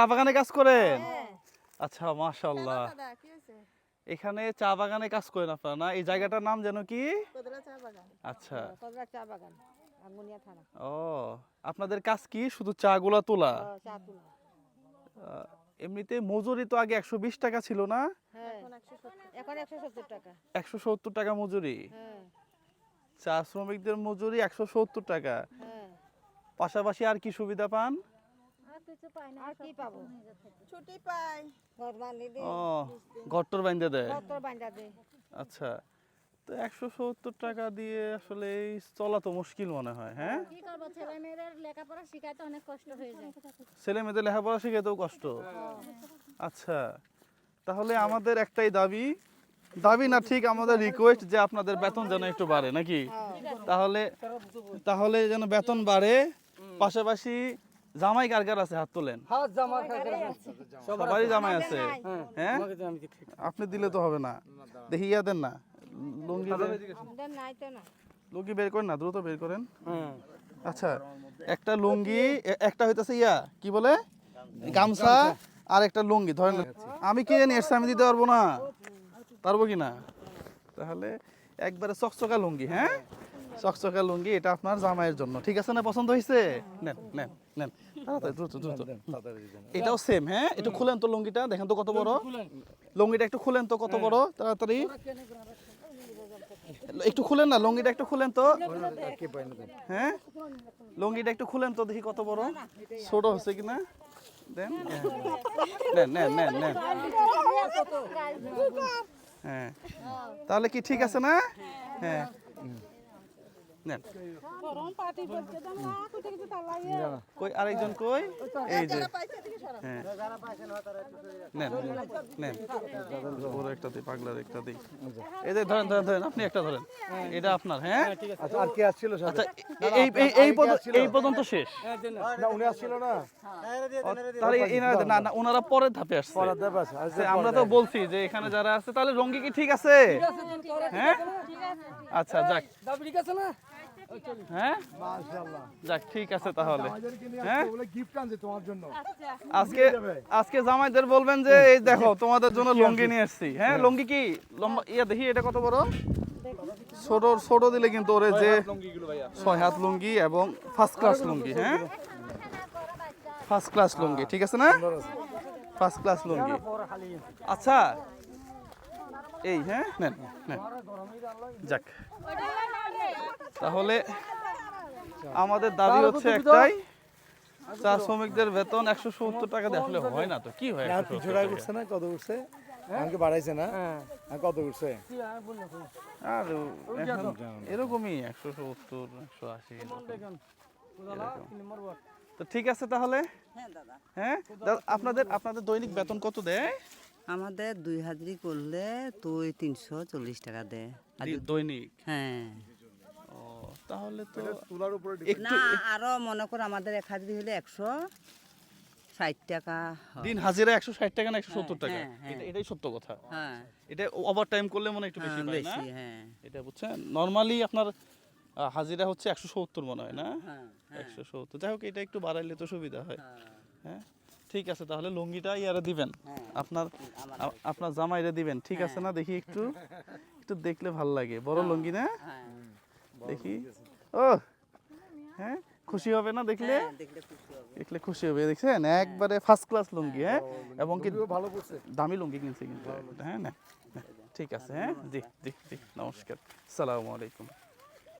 চা বাগানে কাজ করেন? হ্যাঁ। আচ্ছা মাশাল্লাহ হয়েছে? এখানে চা বাগানে কাজ করেন আপনারা না? এই জায়গাটার নাম যেন কি? আচ্ছা। চা বাগান ও আপনাদের কাজ কি? শুধু চা গুলা তোলা এমনিতে মজুরি তো আগে একশো বিশ টাকা ছিল না? হ্যাঁ একশো সত্তর টাকা মজুরি? হ্যাঁ। চা শ্রমিকদের মজুরি একশো সত্তর টাকা। হ্যাঁ। পাশাপাশি আর কি সুবিধা পান? আর কি পাবো? ছুটি পাই। ঘর বান্ধি দে। ও ঘরটর দেয় বান্ধা দে। আচ্ছা তো একশো সত্তর টাকা দিয়ে আসলে এই চলা তো মুশকিল মনে হয় হ্যাঁ? কি করব? ছেলে মেয়েদের লেখাপড়া শিখাতে অনেক কষ্ট হয়ে যায়। ছেলে মেয়েদের লেখাপড়া শিখাতেও কষ্ট? আচ্ছা তাহলে আমাদের একটাই দাবি দাবি না ঠিক আমাদের রিকোয়েস্ট যে আপনাদের বেতন যেন একটু বাড়ে নাকি? তাহলে তাহলে যেন বেতন বাড়ে পাশাপাশি জামাই কার কার আছে? হাত তোলেন। সবারই জামাই আছে? হ্যাঁ। আপনি দিলে তো হবে না। দেখি ইয়া দেন না। লুঙ্গি দেন। দেন নাই তো না। লুঙ্গি বের করেন না দ্রুত বের করেন। আচ্ছা একটা লুঙ্গি একটা হইতেছে ইয়া কি বলে? গামছা। আর একটা লুঙ্গি ধরেন। আমি কি জানি আমি দিতে পারব না? পারব কি না? তাহলে একবারে চকচকা লুঙ্গি হ্যাঁ? চকচকা লুঙ্গি এটা আপনার জামাইয়ের জন্য। ঠিক আছে না? পছন্দ হয়েছে নেন নেন নেন। এটাও সেম হ্যাঁ? একটু খুলেন তো লুঙ্গিটা দেখেন তো কত বড়। লুঙ্গিটা একটু খুলেন তো কত বড় তাড়াতাড়ি। একটু খুলেন না লুঙ্গিটা একটু খুলেন তো। হ্যাঁ? লুঙ্গিটা একটু খুলেন তো দেখি কত বড়। ছোট হচ্ছে কিনা? দেন। নেন নেন নেন নেন। হ্যাঁ। তাহলে কি ঠিক আছে না? হ্যাঁ। নেন। কই আরেকজন কই? এই যে। নেন। একটা ধরেন ধরেন ধরেন আপনি একটা ধরেন এটা আপনার হ্যাঁ এই শেষ না না তাহলে না না ওনারা ধাপে আসছে পরার দেব আছে আমরা তো বলছি যে এখানে যারা আছে তাহলে রঙ্গি কি ঠিক আছে হ্যাঁ আচ্ছা যাক হ্যাঁ? যাক ঠিক আছে তাহলে। হ্যাঁ? বলে গিফট আনছে তোমার জন্য। আজকে আজকে জামাইদের বলবেন যে এই দেখো তোমাদের জন্য লুঙ্গি নিয়ে এসেছি। হ্যাঁ লুঙ্গি কি? লম্বা ইয়া দেখি এটা কত বড়? ছোট ছোট দিলে কিন্তু ওরে যে ছয় হাত লুঙ্গি এবং ফার্স্ট ক্লাস লুঙ্গি হ্যাঁ? ফার্স্ট ক্লাস লুঙ্গি ঠিক আছে না? ফার্স্ট ক্লাস লুঙ্গি। আচ্ছা। এই হ্যাঁ? নেন নেন। যাক। তাহলে আমাদের দাবি হচ্ছে একটাই চা শ্রমিকদের বেতন একশো সত্তর টাকা দিয়ে। আসলে হয় না তো কি হয় আর 170 পিছড়া টাকা? উঠছে না কত উঠছে আমাকে বাড়াইছে না? কত উঠছে আর এরকমই একশো সত্তর একশো আশি তো ঠিক আছে তাহলে? হ্যাঁ হ্যাঁ? আপনাদের আপনাদের দৈনিক বেতন কত দেয়? আমাদের দুই হাজারি করলে তুই তিনশো চল্লিশ টাকা দে আর দি- যদি- দৈনিক? হ্যাঁ। তাহলে তো তুলার উপরে না আরও মনে কর আমাদের এক হাজারি হলে একশো ষাট টাকা হয়। দিন হাজিরা একশো ষাট টাকা না একশো সত্তর টাকা? হ্যাঁ, হ্যাঁ। এটা- এটাই সত্য কথা। হ্যাঁ। এটা ওভার টাইম করলে মনে হয় একটু বেশি হ্যাঁ, না? হ্যাঁ। এটা বুঝছেন? নর্মালি আপনার হাজিরা হচ্ছে একশো সত্তর মনে হয় না? হ্যাঁ হ্যাঁ, একশো সত্তর। যাই হোক এটা একটু বাড়াইলে তো সুবিধা হয়। হ্যাঁ, হ্যাঁ? ঠিক আছে তাহলে লুঙ্গিটা ইয়ারে দিবেন। হ্যাঁ। আপনার আপনার জামাইরে দিবেন। ঠিক আছে না? দেখি একটু। একটু দেখলে ভালো লাগে। বড় লুঙ্গি না? হ্যাঁ। দেখি ও হ্যাঁ খুশি হবে না দেখলে হ্যাঁ, দেখলে খুশি হবে দেখলে খুশি হবে দেখছেন একবারে ফার্স্ট ক্লাস লুঙ্গি হ্যাঁ এবং কি ভালো পড়ছে দামি লুঙ্গি কিনছে কিন্তু হ্যাঁ না না, ঠিক আছে হ্যাঁ জি জি জি নমস্কার সালামু আলাইকুম